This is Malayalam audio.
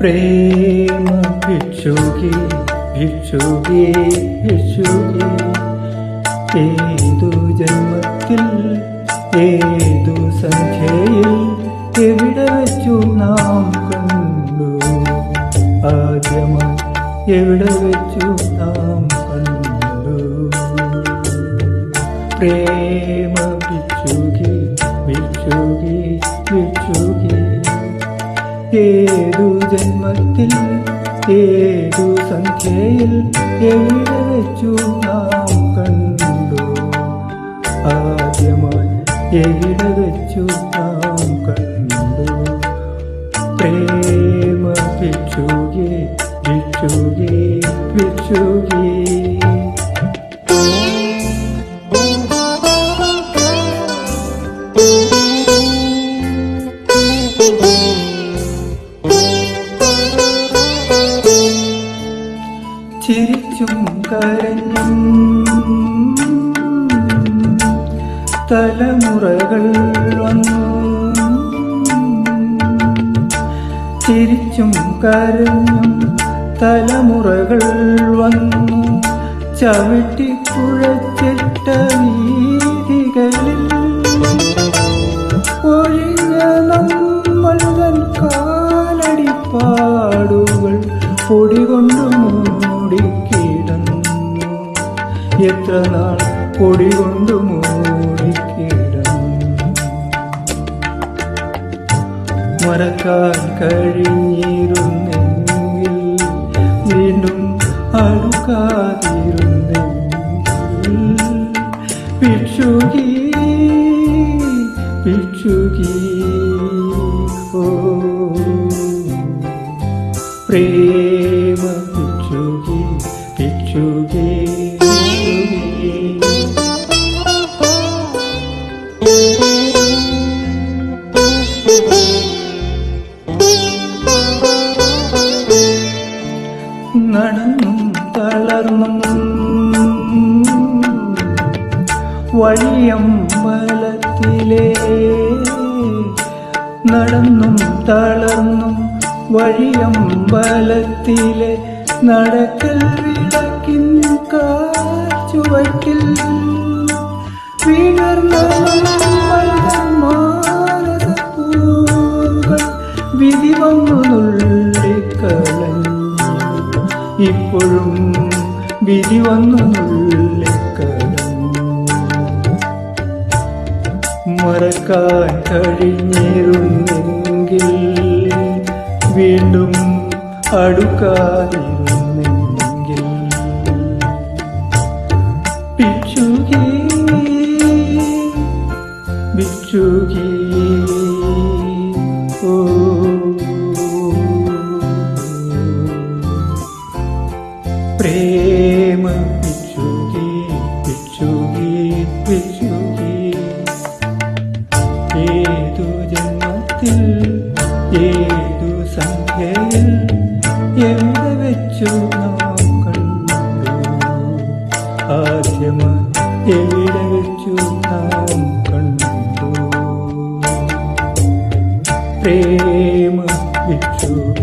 പ്രേമ ഭിക്ഷുകി ഭിക്ഷുകി. ഭിക്ഷുകി ഏതു ജന്മത്തിൽ ഏതു സന്ധ്യയിൽ എവിടെ വെച്ചു നാം കണ്ടു? ആദ്യമായി എവിടെ വെച്ചു നാം പ്രേമ ഭിക്ഷുകി ഭിക്ഷുകി ഭിക്ഷുകി ഏതു ജന്മത്തിൽ ഏതു സംഖ്യയിൽ എവിടെ വെച്ചു നാം കണ്ടു? ആദ്യമായി എവിടെ വെച്ചു നാം കണ്ടു? പ്രേമ ഭിക്ഷുകി ഭിക്ഷുകി ഭിക്ഷുകി കരഞ്ഞും തലമുറകൾ വന്നു. ചിരിച്ചും കരഞ്ഞും തലമുറകൾ വന്നു. ചവിട്ടി കുഴച്ചിട്ട വീതികളിൽ ഒഴിഞ്ഞ നമ്മൾ കാലടിപ്പാടുകൾ പൊടികൊണ്ട് എത്ര നാൾ പൊടികൊണ്ട് മൂടിക്കിടന്നു മറക്കാൻ കഴിഞ്ഞിരുന്നെങ്കിൽ വീണ്ടും അടുക്കാതിരുന്നെങ്കിൽ. ഭിക്ഷുകി ഭിക്ഷുകി ഓ. പ്രേമ ഭിക്ഷുകി ഭിക്ഷുകി വഴിയമ്പലത്തിലെ നടന്നും തളർന്നും വഴിയമ്പലത്തിലെ നടക്കൽ വിളക്കിൻ കാച്ചുവയ്ക്കിൽ വിടർന്ന വിധി വന്നു നുള്ളിക്കളഞ്ഞു ഇപ്പോഴും വിധി വന്നു നുള്ളിക്കളഞ്ഞു മറക്കാൻ കഴിഞ്ഞിരുന്നെങ്കിൽ വീണ്ടും അടുക്കാതിരുന്നെങ്കിൽ ഭിക്ഷുകി ഭിക്ഷുകി ഓ. പ്രേമ ഏതു ജന്മത്തിൽ ഏതു സംഖ്യയിൽ എവിടെ വെച്ചു നാം കണ്ടു ആദ്യം എവിടെ വെച്ചു നാം കണ്ടു പ്രേമ ഭിക്ഷുകി